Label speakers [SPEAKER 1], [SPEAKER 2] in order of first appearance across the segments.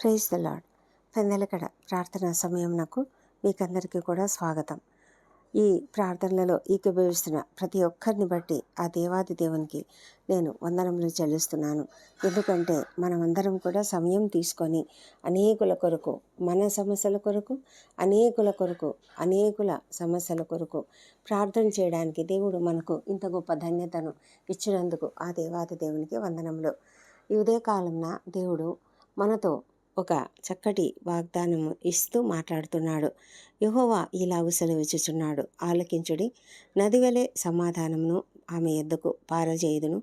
[SPEAKER 1] Praise the lord పెందలకడ ప్రార్థనా సమయంనకు మీకందరికీ కూడా స్వాగతం. ఈ ప్రార్థనలలో ఏకీభవిస్తున్న ప్రతి ఒక్కరిని బట్టి ఆ దేవాది దేవునికి నేను వందనములు చెల్లిస్తున్నాను. ఎందుకంటే మనమందరం కూడా సమయం తీసుకొని అనేకుల కొరకు మన సమస్యల కొరకు అనేకుల కొరకు అనేకుల సమస్యల కొరకు ప్రార్థన చేయడానికి దేవుడు మనకు ఇంత గొప్ప ధన్యతను ఇచ్చినందుకు ఆ దేవాది దేవునికి వందనములు. ఈ ఉదయకాలంన దేవుడు మనతో ఒక చక్కటి వాగ్దానము ఇస్తూ మాట్లాడుతున్నాడు. యహోవా ఇలాగు సెలవిచ్చుచున్నాడు. ఆలకించుడి. నదివలే సమాధానమును ఆమె ఎద్దకు పారజేయుదును.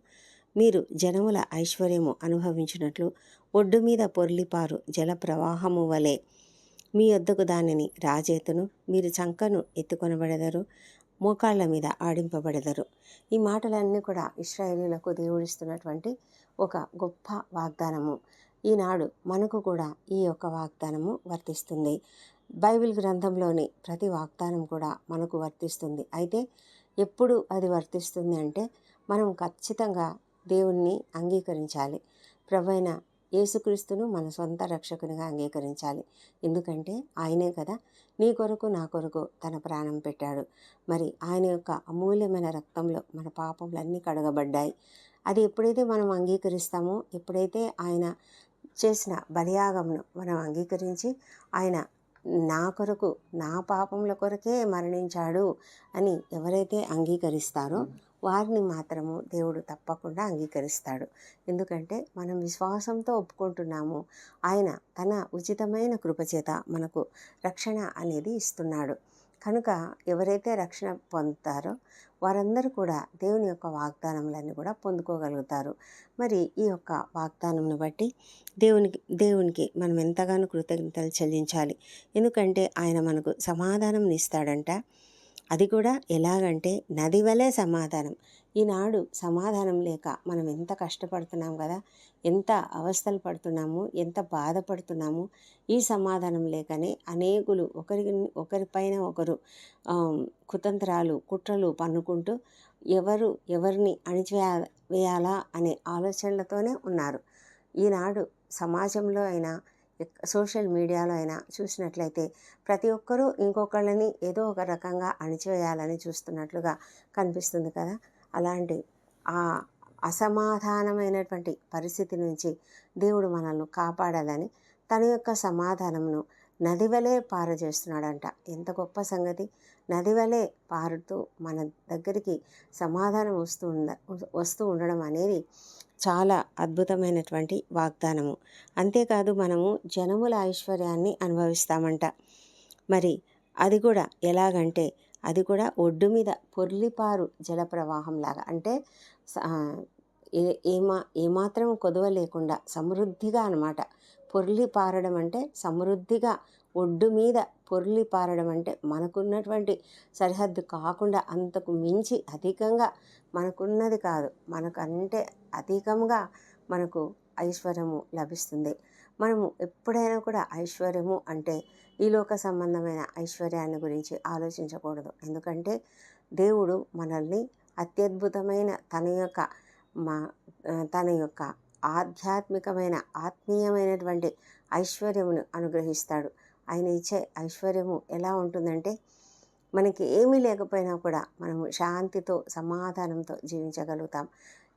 [SPEAKER 1] మీరు జనముల ఐశ్వర్యము అనుభవించినట్లు ఒడ్డు మీద పొర్లిపారు జల ప్రవాహము వలె. మీ వద్దకు దానిని రాజేతును. మీరు చంకను ఎత్తుకొనబడెదరు. మోకాళ్ళ మీద ఆడింపబడెదరు. ఈ మాటలన్నీ కూడా ఇస్రాయేలీలకు దేవుడిస్తున్నటువంటి ఒక గొప్ప వాగ్దానము. ఈనాడు మనకు కూడా ఈ యొక్క వాగ్దానము వర్తిస్తుంది. బైబిల్ గ్రంథంలోని ప్రతి వాగ్దానం కూడా మనకు వర్తిస్తుంది. అయితే ఎప్పుడు అది వర్తిస్తుంది అంటే మనం ఖచ్చితంగా దేవుణ్ణి అంగీకరించాలి. ప్రవైన యేసుక్రీస్తును మన సొంత రక్షకునిగా అంగీకరించాలి. ఎందుకంటే ఆయనే కదా నీ కొరకు నా కొరకు తన ప్రాణం పెట్టాడు. మరి ఆయన యొక్క అమూల్యమైన రక్తంలో మన పాపములన్నీ కడగబడ్డాయి. అది ఎప్పుడైతే మనం అంగీకరిస్తామో ఎప్పుడైతే ఆయన చేసిన బలియాగమును మనం అంగీకరించి ఆయన నా కొరకు నా పాపముల కొరకే మరణించాడు అని ఎవరైతే అంగీకరిస్తారో వారిని మాత్రము దేవుడు తప్పకుండా అంగీకరిస్తాడు. ఎందుకంటే మనం విశ్వాసంతో ఒప్పుకుంటున్నాము. ఆయన తన ఉచితమైన కృపచేత మనకు రక్షణ అనేది ఇస్తున్నాడు. కనుక ఎవరైతే రక్షణ పొందుతారో వారందరూ కూడా దేవుని యొక్క వాగ్దానములన్నీ కూడా పొందుకోగలుగుతారు. మరి ఈ యొక్క వాగ్దానంను బట్టి దేవునికి దేవునికి మనం ఎంతగానో కృతజ్ఞతలు చెల్లించాలి. ఎందుకంటే ఆయన మనకు సమాధానం ఇస్తాడంట అది కూడా ఎలాగంటే నది వలె సమాధానం. ఈనాడు సమాధానం లేక మనం ఎంత కష్టపడుతున్నాం కదా ఎంత అవస్థలు పడుతున్నాము ఎంత బాధపడుతున్నాము ఈ సమాధానం లేకనే అనేకులు ఒకరి ఒకరిపైన ఒకరు కుతంత్రాలు కుట్రలు పన్నుకుంటూ ఎవరు ఎవరిని అణిచివేయ వేయాలా అనే ఆలోచనలతోనే ఉన్నారు. ఈనాడు సమాజంలో అయినా సోషల్ మీడియాలో అయినా చూసినట్లయితే ప్రతి ఒక్కరూ ఇంకొకళ్ళని ఏదో ఒక రకంగా అణిచివేయాలని చూస్తున్నట్లుగా కనిపిస్తుంది కదా. అలాంటి ఆ అసమాధానమైనటువంటి పరిస్థితి నుంచి దేవుడు మనల్ని కాపాడాలని తన యొక్క సమాధానమును నదివలే పారజేస్తున్నాడంట ఎంత గొప్ప సంగతి. నదివలే పారుతూ మన దగ్గరికి సమాధానం వస్తూ ఉండ వస్తూ ఉండడం అనేది చాలా అద్భుతమైనటువంటి వాగ్దానము. అంతేకాదు మనము జనముల ఐశ్వర్యాన్ని అనుభవిస్తామంట. మరి అది కూడా ఎలాగంటే అది కూడా ఒడ్డు మీద పొర్లిపారు జల ప్రవాహం లాగా. అంటే ఏ ఏమా ఏమాత్రం కొదవ లేకుండా సమృద్ధిగా అనమాట పొర్లి పారడం అంటే సమృద్ధిగా ఒడ్డు మీద పొర్లి పారడం అంటే మనకున్నటువంటి సరిహద్దు కాకుండా అంతకు మించి అధికంగా మనకున్నది కాదు. మనకంటే అధికంగా మనకు ఐశ్వర్యము లభిస్తుంది. మనము ఎప్పుడైనా కూడా ఐశ్వర్యము అంటే ఈ లోక సంబంధమైన ఐశ్వర్యాన్ని గురించి ఆలోచించకూడదు. ఎందుకంటే దేవుడు మనల్ని అత్యద్భుతమైన తన యొక్క మా తన యొక్క ఆధ్యాత్మికమైన ఆత్మీయమైనటువంటి ఐశ్వర్యమును అనుగ్రహిస్తాడు. ఆయన ఇచ్చే ఐశ్వర్యము ఎలా ఉంటుందంటే మనకి ఏమీ లేకపోయినా కూడా మనము శాంతితో సమాధానంతో జీవించగలుగుతాం.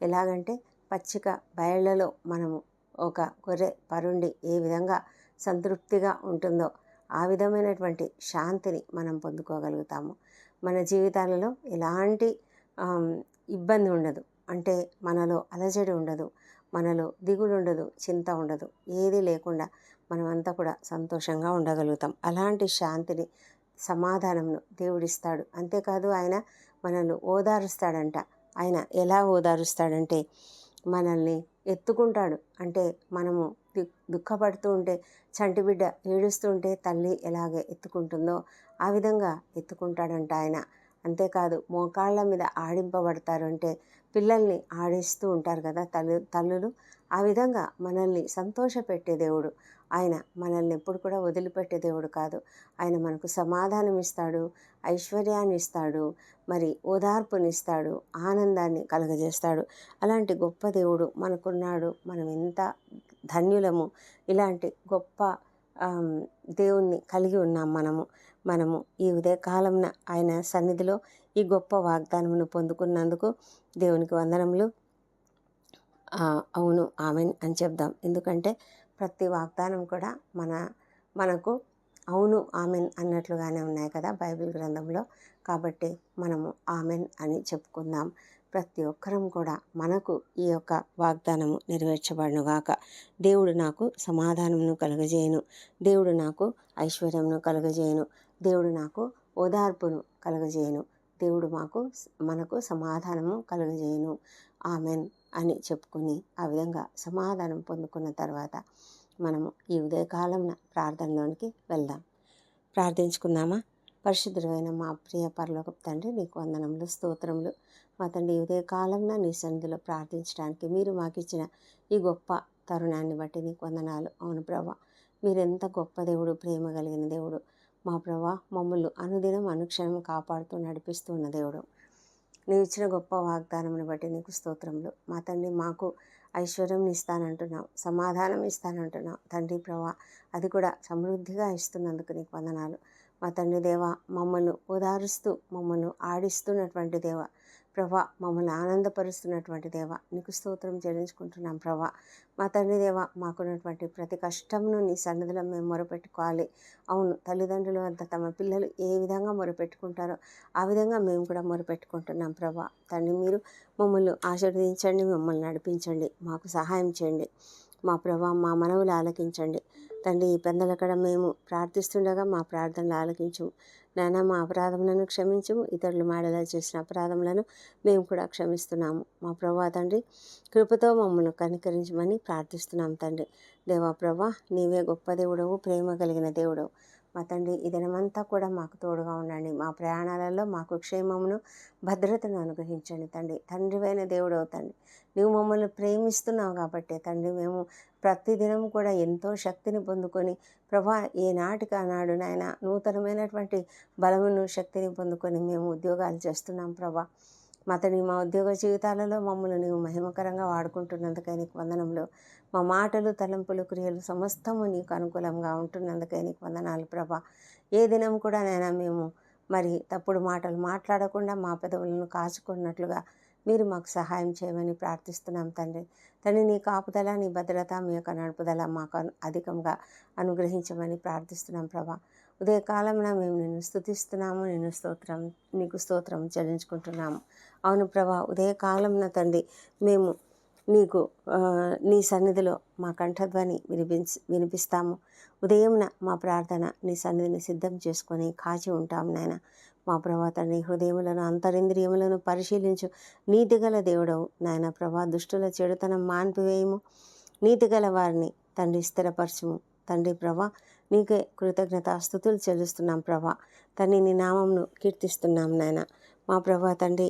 [SPEAKER 1] ఎలాగంటే పచ్చిక బయళ్ళలో మనము ఒక గొర్రె పరుండి ఏ విధంగా సంతృప్తిగా ఉంటుందో ఆ విధమైనటువంటి శాంతిని మనం పొందుకోగలుగుతాము. మన జీవితాలలో ఎలాంటి ఇబ్బంది ఉండదు. అంటే మనలో అలజడి ఉండదు మనలో దిగులు ఉండదు చింత ఉండదు ఏది లేకుండా మనమంతా కూడా సంతోషంగా ఉండగలుగుతాం. అలాంటి శాంతిని సమాధానంను దేవుడిస్తాడు. అంతేకాదు ఆయన మనల్ని ఓదారుస్తాడంట. ఆయన ఎలా ఓదారుస్తాడంటే మనల్ని ఎత్తుకుంటాడు. అంటే మనము దుఃఖపడుతూ ఉంటే చంటి బిడ్డ ఏడుస్తూ ఉంటే తల్లి ఎలాగ ఎత్తుకుంటుందో ఆ విధంగా ఎత్తుకుంటాడంట ఆయన. అంతేకాదు మోకాళ్ళ మీద ఆడింపబడతారు అంటే పిల్లల్ని ఆడిస్తూ ఉంటారు కదా తల్లు తల్లులు. ఆ విధంగా మనల్ని సంతోషపెట్టే దేవుడు. ఆయన మనల్ని ఎప్పుడు కూడా వదిలిపెట్టే దేవుడు కాదు. ఆయన మనకు సమాధానం ఇస్తాడు ఐశ్వర్యాన్ని ఇస్తాడు మరి ఓదార్పునిస్తాడు ఆనందాన్ని కలుగజేస్తాడు. అలాంటి గొప్ప దేవుడు మనకున్నాడు. మనం ఎంత ధన్యులము. ఇలాంటి గొప్ప దేవుణ్ణి కలిగి ఉన్నాం మనము. మనము ఈ ఉదయకాలంన ఆయన సన్నిధిలో ఈ గొప్ప వాగ్దానమును పొందుకున్నందుకు దేవునికి వందనములు. అవును. ఆమెన్ అని చెప్దాం. ఎందుకంటే ప్రతి వాగ్దానం కూడా మన మనకు అవును ఆమెన్ అన్నట్లుగానే ఉన్నాయి కదా బైబిల్ గ్రంథంలో. కాబట్టి మనము ఆమెన్ అని చెప్పుకుందాం. ప్రతి ఒక్కరం కూడా మనకు ఈ యొక్క వాగ్దానము నెరవేర్చబడునుగాక. దేవుడు నాకు సమాధానమును కలుగజేయను. దేవుడు నాకు ఐశ్వర్యమును కలుగజేయను. దేవుడు నాకు ఓదార్పును కలుగజేయను. దేవుడు మాకు మనకు సమాధానము కలుగజేయను. ఆమెన్. అని చెప్పుకుని ఆ విధంగా సమాధానం పొందుకున్న తర్వాత మనము ఈ ఉదయకాలంన ప్రార్థనలోనికి వెళ్దాం. ప్రార్థించుకుందామా? పరిశుద్ధుడైన మా ప్రియ పరలోకపు తండ్రి నీకు వందనములు స్తోత్రములు. మా తండ్రి ఈ ఉదయకాలంన నీ సన్నిధిలో ప్రార్థించడానికి మీరు మాకు ఇచ్చిన ఈ గొప్ప తరుణాన్ని బట్టి నీకు వందనాలు. అవును ప్రభా మీరెంత గొప్ప దేవుడు ప్రేమ కలిగిన దేవుడు. మా ప్రభా మమ్మల్ని అనుదినం అనుక్షణం కాపాడుతూ నడిపిస్తున్న దేవుడు. నీవు ఇచ్చిన గొప్ప వాగ్దానమును బట్టి నీకు స్తోత్రములు. మా తండ్రి మాకు ఐశ్వర్యం ఇస్తానంటున్నావు సమాధానం ఇస్తానంటున్నావు. తండ్రి ప్రభా అది కూడా సమృద్ధిగా ఇస్తున్నందుకు నీకు వందనాలు. మా తండ్రి దేవ మమ్మల్ని ఓదారుస్తూ మమ్మల్ని ఆడిస్తున్నటువంటి దేవ ప్రభా మమ్మల్ని ఆనందపరుస్తున్నటువంటి దేవ నీకు స్తోత్రం చెల్లించుకుంటున్నాం ప్రభా. మా తండ్రి దేవ మాకున్నటువంటి ప్రతి కష్టంను నీ సన్నిధిలో మేము మొరపెట్టుకోవాలి. అవును తల్లిదండ్రులు అంతా తమ పిల్లలు ఏ విధంగా మొరపెట్టుకుంటారో ఆ విధంగా మేము కూడా మొరపెట్టుకుంటున్నాం ప్రభా. తండ్రి మీరు మమ్మల్ని ఆశీర్వదించండి మమ్మల్ని నడిపించండి మాకు సహాయం చేయండి. మా ప్రభా మా మనవులు ఆలకించండి. తండ్రి ఈ పెందలక్కడ మేము ప్రార్థిస్తుండగా మా ప్రార్థనలు ఆలకించము. నాన్న మా అపరాధములను క్షమించము. ఇతరులు మాడేలా చేసిన అపరాధములను మేము కూడా క్షమిస్తున్నాము. మా ప్రభా తండ్రి కృపతో మమ్మల్ని కనికరించమని ప్రార్థిస్తున్నాం తండ్రి. దేవా ప్రభా నీవే గొప్ప దేవుడవు ప్రేమ కలిగిన దేవుడవు. మా తండ్రి ఈ దినమంతా కూడా మాకు తోడుగా ఉండండి. మా ప్రయాణాలలో మాకు క్షేమమును భద్రతను అనుగ్రహించండి తండ్రి. తండ్రివైన దేవుడు తండ్రి. నువ్వు మమ్మల్ని ప్రేమిస్తున్నావు కాబట్టి తండ్రి మేము ప్రతిదినం కూడా ఎంతో శక్తిని పొందుకొని ప్రభా ఏ ఆనాడు నాయన నూతనమైనటువంటి బలమును శక్తిని పొందుకొని మేము ఉద్యోగాలు చేస్తున్నాం ప్రభా. మా తండ్రి మా ఉద్యోగ జీవితాలలో మమ్మల్ని నీవు మహిమకరంగా వాడుకుంటున్నందుకై నీకు మా మాటలు తలంపులు క్రియలు సమస్తము నీకు అనుకూలంగా ఉంటున్నందుకే నీకు వందనాలు ప్రభా. ఏ దినం కూడా నైనా మేము మరి తప్పుడు మాటలు మాట్లాడకుండా మా పెదవులను కాచుకున్నట్లుగా మీరు మాకు సహాయం చేయమని ప్రార్థిస్తున్నాం తండ్రి. తండ్రి నీ కాపుదల నీ భద్రత మీ యొక్క నడుపుదల మాకు అధికంగా అనుగ్రహించమని ప్రార్థిస్తున్నాం ప్రభా. ఉదయకాలంలో మేము నిన్ను స్థుతిస్తున్నాము నిన్ను స్తోత్రం నీకు స్తోత్రం చెల్లించుకుంటున్నాము. అవును ప్రభా ఉదయకాలంలో తండ్రి మేము నీకు నీ సన్నిధిలో మా కంఠధ్వని వినిపించి వినిపిస్తాము. ఉదయంన మా ప్రార్థన నీ సన్నిధిని సిద్ధం చేసుకొని కాచి ఉంటాం నాయన. మా ప్రభా తండ్రి హృదయములను అంతరింద్రియములను పరిశీలించు. నీతిగల దేవుడవు నాయన ప్రభా దుష్టుల చెడుతనం మాన్పివేయము. నీతిగల వారిని తండ్రి స్థిరపరచము. తండ్రి ప్రభా నీకే కృతజ్ఞత స్థుతులు చెల్లిస్తున్నాం ప్రభా. తండ్రి నీ నామంను కీర్తిస్తున్నాం నాయన. మా ప్రభా తండ్రి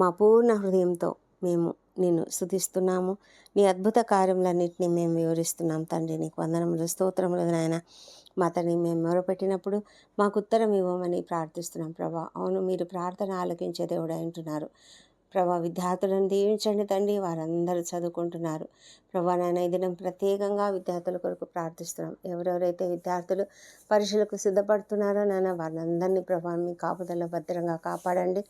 [SPEAKER 1] మా పూర్ణ హృదయంతో మేము నిన్ను స్థుతిస్తున్నాము నీ అద్భుత కార్యములన్నింటినీ మేము వివరిస్తున్నాం తండ్రి. నీకు వందనములు స్తోత్రములు నాయన. మా తండ్రి మేము మొరపెట్టినప్పుడు మాకు ఉత్తరం ఇవ్వమని ప్రార్థిస్తున్నాం ప్రభా. అవును మీరు ప్రార్థన ఆలకించే దేవుడు అంటున్నారు ప్రభా విద్యార్థులను దీవించండి తండ్రి. వారందరూ చదువుకుంటున్నారు. ప్రభా నాయన ఈ దినం ప్రత్యేకంగా విద్యార్థుల కొరకు ప్రార్థిస్తున్నాం. ఎవరెవరైతే విద్యార్థులు పరీక్షలకు సిద్ధపడుతున్నారో నాయన వారందరినీ ప్రభా మీ కాపుదల భద్రంగా కాపాడండి.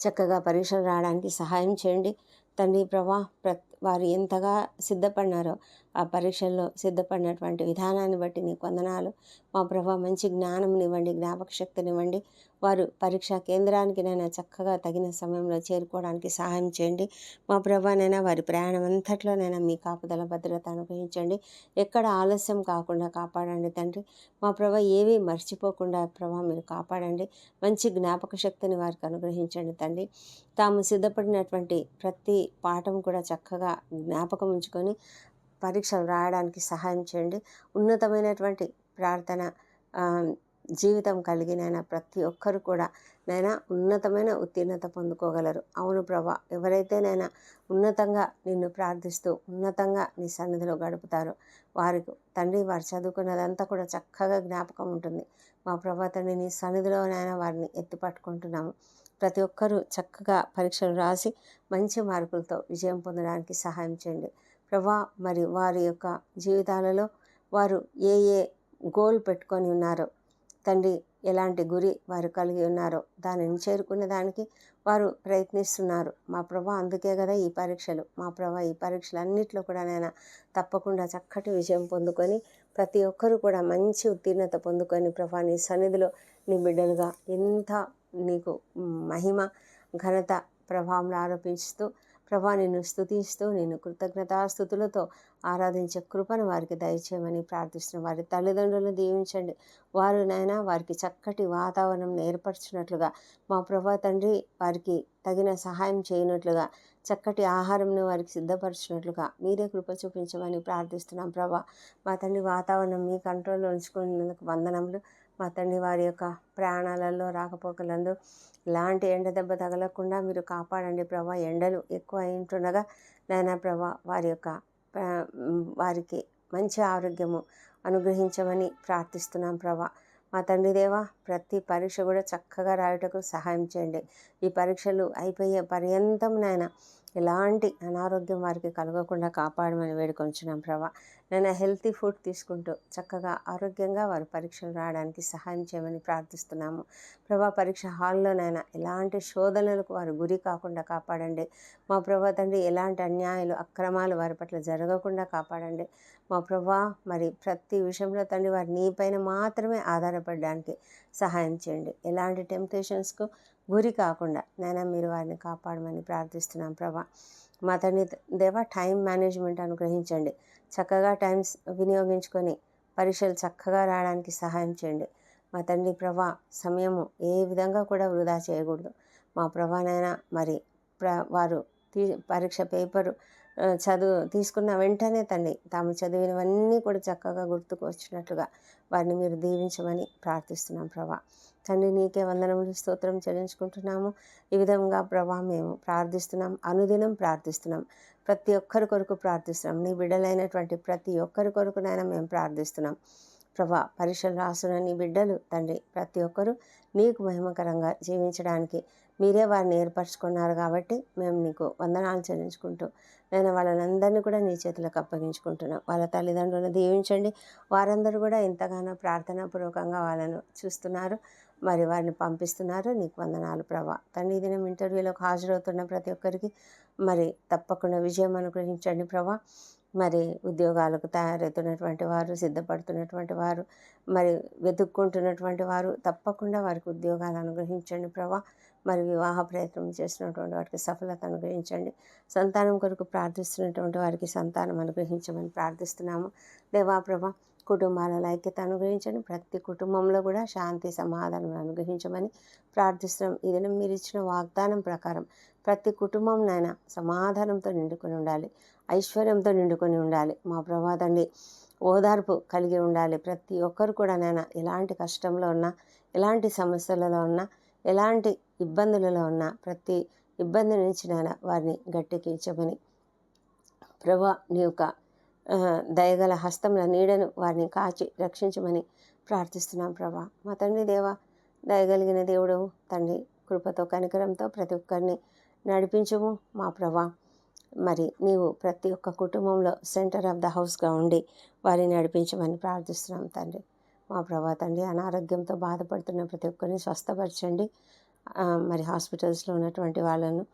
[SPEAKER 1] చక్కగా పరీక్షలు రావడానికి సహాయం చేయండి. తండ్రి ప్రభా ప్ర వారు ఎంతగా సిద్ధపడినారో ఆ పరీక్షల్లో సిద్ధపడినటువంటి విధానాన్ని బట్టి నీకు వందనాలు మా ప్రభా మంచి జ్ఞానంనివ్వండి జ్ఞాపక శక్తినివ్వండి. వారు పరీక్షా కేంద్రానికి నైనా చక్కగా తగిన సమయంలో చేరుకోవడానికి సహాయం చేయండి. మా ప్రభానైనా వారి ప్రయాణం అంతట్లోనైనా మీ కాపుదల భద్రత అనుగ్రహించండి. ఎక్కడ ఆలస్యం కాకుండా కాపాడండి తండ్రి. మా ప్రభ ఏవి మర్చిపోకుండా ప్రభా మీరు కాపాడండి. మంచి జ్ఞాపక శక్తిని వారికి అనుగ్రహించండి తండ్రి. తాము సిద్ధపడినటువంటి ప్రతి పాఠం కూడా చక్కగా జ్ఞాపకం ఉంచుకొని పరీక్షలు రాయడానికి సహాయం చేయండి. ఉన్నతమైనటువంటి ప్రార్థన జీవితం కలిగిన ప్రతి ఒక్కరు కూడా నైనా ఉన్నతమైన ఉత్తీర్ణత పొందుకోగలరు. అవును ప్రభా ఎవరైతే నైనా ఉన్నతంగా నిన్ను ప్రార్థిస్తూ ఉన్నతంగా నీ సన్నిధిలో గడుపుతారో వారికి తండ్రి వారు చదువుకున్నదంతా కూడా చక్కగా జ్ఞాపకం ఉంటుంది. మా ప్రభా తండ్రి నీ సన్నిధిలోనైనా వారిని ఎత్తి పట్టుకుంటున్నాము. ప్రతి ఒక్కరూ చక్కగా పరీక్షలు రాసి మంచి మార్కులతో విజయం పొందడానికి సహాయం చేయండి. ప్రభా మరి వారి యొక్క జీవితాలలో వారు ఏ ఏ గోల్ పెట్టుకొని ఉన్నారో తండ్రి ఎలాంటి గురి వారు కలిగి ఉన్నారో దానిని చేరుకునే దానికి వారు ప్రయత్నిస్తున్నారు. మా ప్రభా అందుకే కదా ఈ పరీక్షలు. మా ప్రభా ఈ పరీక్షలు అన్నింటిలో కూడా నేను తప్పకుండా చక్కటి విజయం పొందుకొని ప్రతి ఒక్కరూ కూడా మంచి ఉత్తీర్ణత పొందుకొని ప్రభా నీ సన్నిధిలో నీ బిడ్డలుగా ఎంత నీకు మహిమ ఘనత ప్రభావం ఆరోపిస్తూ ప్రభా నిన్ను స్థుతిస్తూ నేను కృతజ్ఞతాస్థుతులతో ఆరాధించే కృపను వారికి దయచేయమని ప్రార్థిస్తున్న. వారి తల్లిదండ్రులను దీవించండి. వారు నైనా వారికి చక్కటి వాతావరణం ఏర్పరచినట్లుగా మా ప్రభా తండ్రి వారికి తగిన సహాయం చేయనట్లుగా చక్కటి ఆహారంను వారికి సిద్ధపరచినట్లుగా మీరే కృప చూపించమని ప్రార్థిస్తున్నాం. ప్రభా మా తండ్రి వాతావరణం మీ కంట్రోల్లో ఉంచుకున్నందుకు వందనములు. మా తండ్రి వారి యొక్క ప్రాణాలలో రాకపోకలందు ఎలాంటి ఎండ దెబ్బ తగలకుండా మీరు కాపాడండి ప్రభా. ఎండలు ఎక్కువ అయింటుండగా నాయన ప్రభా వారి యొక్క వారికి మంచి ఆరోగ్యము అనుగ్రహించమని ప్రార్థిస్తున్నాం ప్రభా. మా తండ్రి దేవా ప్రతి పరీక్ష కూడా చక్కగా రాయటకు సహాయం చేయండి. ఈ పరీక్షలు అయిపోయే పర్యంతం నాయన ఎలాంటి అనారోగ్యం వారికి కలగకుండా కాపాడమని వేడుకొంచున్నాం ప్రభా. నేను హెల్తీ ఫుడ్ తీసుకుంటూ చక్కగా ఆరోగ్యంగా వారు పరీక్షలు రావడానికి సహాయం చేయమని ప్రార్థిస్తున్నాము. ప్రభా పరీక్ష హాల్లోనైనా ఎలాంటి శోధనలకు వారు గురి కాకుండా కాపాడండి. మా ప్రభా తండ్రి ఎలాంటి అన్యాయాలు అక్రమాలు వారి పట్ల జరగకుండా కాపాడండి. మా ప్రభా మరి ప్రతి విషయంలో తండ్రి వారి నీపైన మాత్రమే ఆధారపడడానికి సహాయం చేయండి. ఎలాంటి టెంప్టేషన్స్కు గురి కాకుండా నేను మీరు వారిని కాపాడమని ప్రార్థిస్తున్నాం ప్రభా. మా తండ్రి దేవ టైం మేనేజ్మెంట్ అనుగ్రహించండి. చక్కగా టైమ్స్ వినియోగించుకొని పరీక్షలు చక్కగా రావడానికి సహాయం చేయండి. మా తండ్రి ప్రభా సమయము ఏ విధంగా కూడా వృధా చేయకూడదు. మా ప్రభానైనా మరి ప్ర వారు తీ పరీక్ష పేపరు చదువు తీసుకున్న వెంటనే తండ్రి తాము చదివినవన్నీ కూడా చక్కగా గుర్తుకు వచ్చినట్లుగా వారిని మీరు దీవించమని ప్రార్థిస్తున్నాం ప్రభా. తండ్రి నీకే వందనములు స్తోత్రం చెల్లించుకుంటున్నాము. ఈ విధంగా ప్రభా మేము ప్రార్థిస్తున్నాం అనుదినం ప్రార్థిస్తున్నాం. ప్రతి ఒక్కరి కొరకు ప్రార్థిస్తున్నాం. నీ బిడ్డలైనటువంటి ప్రతి ఒక్కరి కొరకునైనా మేము ప్రార్థిస్తున్నాం. ప్రభా పరీక్షలు రాస్తున్న నీ బిడ్డలు తండ్రి ప్రతి ఒక్కరూ నీకు మహిమకరంగా జీవించడానికి మీరే వారిని ఏర్పరచుకున్నారు కాబట్టి మేము నీకు వందనాలు చెల్లించుకుంటూ నేను వాళ్ళనందరినీ కూడా నీ చేతులకు అప్పగించుకుంటున్నాను వాళ్ళ తల్లిదండ్రులను దీవించండి. వారందరూ కూడా ఎంతగానో ప్రార్థనాపూర్వకంగా వాళ్ళను చూస్తున్నారు. మరి వారిని పంపిస్తున్నారు. నీకు వందనాలు ప్రభా. తండ్రి దినం ఇంటర్వ్యూలోకి హాజరవుతున్న ప్రతి ఒక్కరికి మరి తప్పకుండా విజయం అనుగ్రహించండి ప్రభా. మరి ఉద్యోగాలకు తయారవుతున్నటువంటి వారు సిద్ధపడుతున్నటువంటి వారు మరి వెతుక్కుంటున్నటువంటి వారు తప్పకుండా వారికి ఉద్యోగాలు అనుగ్రహించండి ప్రభా. మరి వివాహ ప్రయత్నం చేసినటువంటి వారికి సఫలత అనుగ్రహించండి. సంతానం కొరకు ప్రార్థిస్తున్నటువంటి వారికి సంతానం అనుగ్రహించమని ప్రార్థిస్తున్నాము. దేవా ప్రభా కుటుంబాల ఐక్యత అనుగ్రహించండి. ప్రతి కుటుంబంలో కూడా శాంతి సమాధానం అనుగ్రహించమని ప్రార్థిస్తున్నాం. ఇది మీరు ఇచ్చిన వాగ్దానం ప్రకారం ప్రతి కుటుంబంనైనా సమాధానంతో నిండుకొని ఉండాలి. ఐశ్వర్యంతో నిండుకొని ఉండాలి. మా ప్రభాతండి ఓదార్పు కలిగి ఉండాలి. ప్రతి ఒక్కరు కూడా నేను ఎలాంటి కష్టంలో ఉన్నా ఎలాంటి సమస్యలలో ఉన్నా ఎలాంటి ఇబ్బందులలో ఉన్నా ప్రతి ఇబ్బంది నుంచి నేను వారిని గట్టెక్కించమని ప్రభా నీ యొక్క దయగల హస్తముల నీడను వారిని కాచి రక్షించమని ప్రార్థిస్తున్నాం ప్రభా. మా తండ్రి దేవ దయగలిగిన దేవుడు తండ్రి కృపతో కనికరంతో ప్రతి ఒక్కరిని నడిపించము మా ప్రభా. మరి నీవు ప్రతి ఒక్క కుటుంబంలో సెంటర్ ఆఫ్ ద హౌస్గా ఉండి వారిని నడిపించమని ప్రార్థిస్తున్నాం తండ్రి. మా ప్రభా తండ్రి అనారోగ్యంతో బాధపడుతున్న ప్రతి ఒక్కరిని స్వస్థపరచండి. మరి హాస్పిటల్స్లో ఉన్నటువంటి వాళ్ళను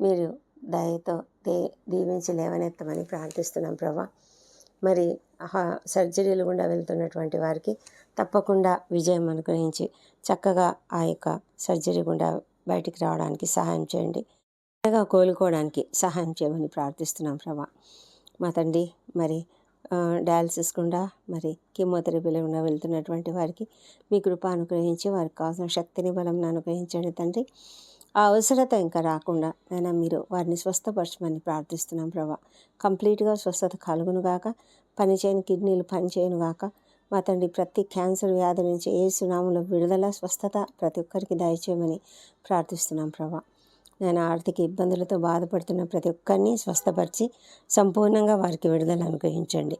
[SPEAKER 1] మీరు దయతో దే దీవించి లేవనెత్తమని ప్రార్థిస్తున్నాం ప్రభా. మరి సర్జరీలు గుండా వెళ్తున్నటువంటి వారికి తప్పకుండా విజయం అనుగ్రహించి చక్కగా ఆ యొక్క సర్జరీ గుండా బయటికి రావడానికి సహాయం చేయండి. త్వరగా కోలుకోవడానికి సహాయం చేయమని ప్రార్థిస్తున్నాం ప్రభా. మా తండ్రి మరి డయాలసిస్ గుండా మరి కీమోథెరపీలో గుండా వెళ్తున్నటువంటి వారికి మీ కృప అనుగ్రహించి వారికి కావాల్సిన శక్తిని బలం అనుగ్రహించండి తండ్రి. ఆ అవసరత ఇంకా రాకుండా నేను మీరు వారిని స్వస్థపరచమని ప్రార్థిస్తున్నాం ప్రభా. కంప్లీట్గా స్వస్థత కలుగునుగాక పనిచేయని కిడ్నీలు పనిచేయనుగాక మా తండ్రి ప్రతి క్యాన్సర్ వ్యాధి నుంచి ఏ సునాములో విడుదల స్వస్థత ప్రతి ఒక్కరికి దయచేయమని ప్రార్థిస్తున్నాం ప్రభా. నేను ఆర్థిక ఇబ్బందులతో బాధపడుతున్న ప్రతి ఒక్కరిని స్వస్థపరిచి సంపూర్ణంగా వారికి విడుదల అనుగ్రహించండి.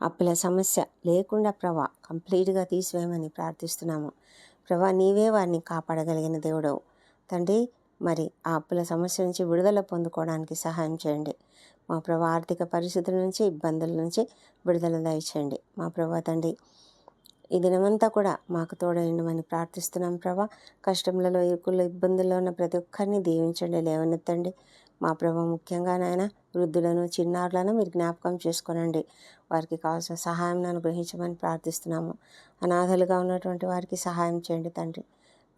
[SPEAKER 1] అప్పుల సమస్య లేకుండా ప్రభా కంప్లీట్గా తీసివేయమని ప్రార్థిస్తున్నాము. ప్రభా నీవే వారిని కాపాడగలిగిన దేవుడవు. తండ్రి మరి ఆ అప్పుల సమస్య నుంచి విడుదల పొందుకోవడానికి సహాయం చేయండి. మా ప్రభా ఆర్థిక పరిస్థితుల నుంచి ఇబ్బందుల నుంచి విడుదల దయచేయండి. మా ప్రభా తండ్రి ఈ దినమంతా కూడా మాకు తోడైండమని ప్రార్థిస్తున్నాం ప్రభా. కష్టములలో ఇరుకుల్లో ఇబ్బందుల్లో ఉన్న ప్రతి ఒక్కరిని దీవించండి లేవనెత్తండి. మా ప్రభా ముఖ్యంగా నాయన వృద్ధులను చిన్నారులను మీరు జ్ఞాపకం చేసుకోనండి. వారికి కావాల్సిన సహాయం అనుగ్రహించమని ప్రార్థిస్తున్నాము. అనాథలుగా ఉన్నటువంటి వారికి సహాయం చేయండి తండ్రి.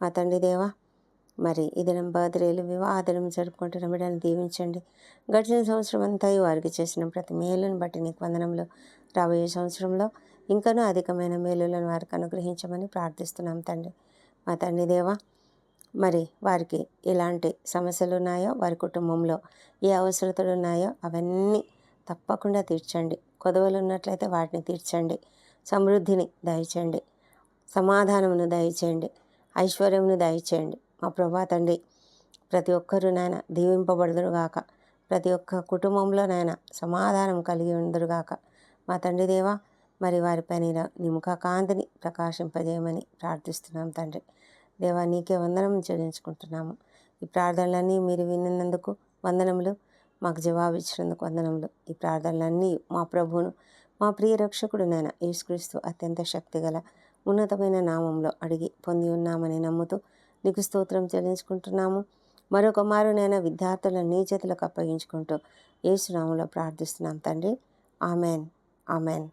[SPEAKER 1] మా తండ్రి దేవా మరి ఈ దినం బర్త్డేలు వివాహదినం జరుపుకుంటున్న బిడ్డను దీవించండి. గడిచిన సంవత్సరం అంతా వారికి చేసిన ప్రతి మేలును బట్టి నీకు వందనంలో రాబోయే సంవత్సరంలో ఇంకనూ అధికమైన మేలులను వారికి అనుగ్రహించమని ప్రార్థిస్తున్నాం తండ్రి. మా తండ్రి దేవా మరి వారికి ఎలాంటి సమస్యలు ఉన్నాయో వారి కుటుంబంలో ఏ అవసరతలు ఉన్నాయో అవన్నీ తప్పకుండా తీర్చండి. కొదవలు ఉన్నట్లయితే వాటిని తీర్చండి. సమృద్ధిని దయచేయండి. సమాధానమును దయచేయండి. ఐశ్వర్యమును దయచేయండి. మా ప్రభా తండ్రి ప్రతి ఒక్కరు నాయన దీవింపబడదురుగాక ప్రతి ఒక్క కుటుంబంలో నాయన సమాధానం కలిగి ఉందరుగాక మా తండ్రి దేవా మరి వారిపైన నీ ముఖ కాంతిని ప్రకాశింపజేయమని ప్రార్థిస్తున్నాం తండ్రి. దేవా నీకే వందనం చెల్లించుకుంటున్నాము. ఈ ప్రార్థనలన్నీ మీరు విన్నందుకు వందనములు మాకు జవాబు ఇచ్చినందుకు వందనములు. ఈ ప్రార్థనలన్నీ మా ప్రభువును మా ప్రియ రక్షకుడు నాయన యేసుక్రీస్తు అత్యంత శక్తిగల ఉన్నతమైన నామంలో అడిగి పొంది ఉన్నామని నమ్ముతూ నీకు స్తోత్రం చెల్లించుకుంటున్నాము. మరొక మారు నేను విద్యార్థులను నీ చేతులకు అప్పగించుకుంటూ ఏసునామంలో ప్రార్థిస్తున్నాం తండ్రి. ఆమెన్. ఆమెన్.